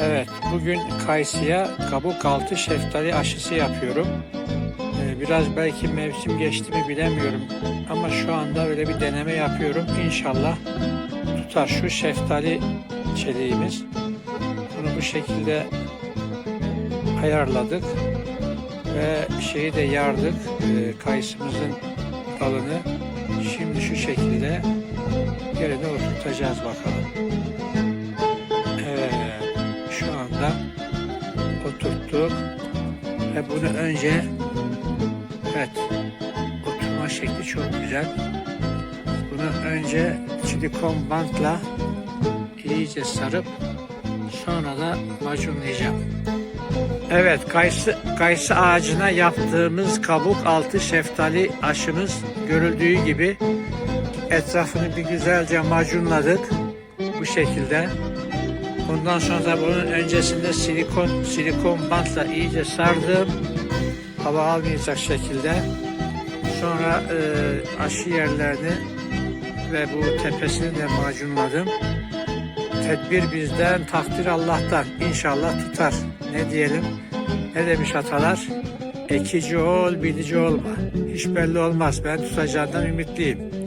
Evet, bugün kayısıya kabuk altı şeftali aşısı yapıyorum. Ee, Biraz belki mevsim geçti mi bilemiyorum ama şu anda öyle bir deneme yapıyorum. İnşallah tutar şu şeftali çeliğimiz. Bunu bu şekilde ayarladık ve şeyi de yardık e, kayısımızın dalını. Şimdi şu şekilde yerine oturtacağız bakalım. Oturttuk ve bunu önce evet oturma şekli çok güzel. Bunu önce silikon bantla iyice sarıp sonra da macunlayacağım. Evet, kayısı, kayısı ağacına yaptığımız kabuk altı şeftali aşımız görüldüğü gibi etrafını bir güzelce macunladık bu şekilde. Bundan sonra bunun öncesinde silikon silikon bantla iyice sardım. Hava almayacak şekilde. Sonra e, aşı yerlerini ve bu tepesini de macunladım. Tedbir bizden, takdir Allah'tan. İnşallah tutar. Ne diyelim? Ne demiş atalar? Ekici ol, bilici olma. Hiç belli olmaz. Ben tutacağından ümitliyim.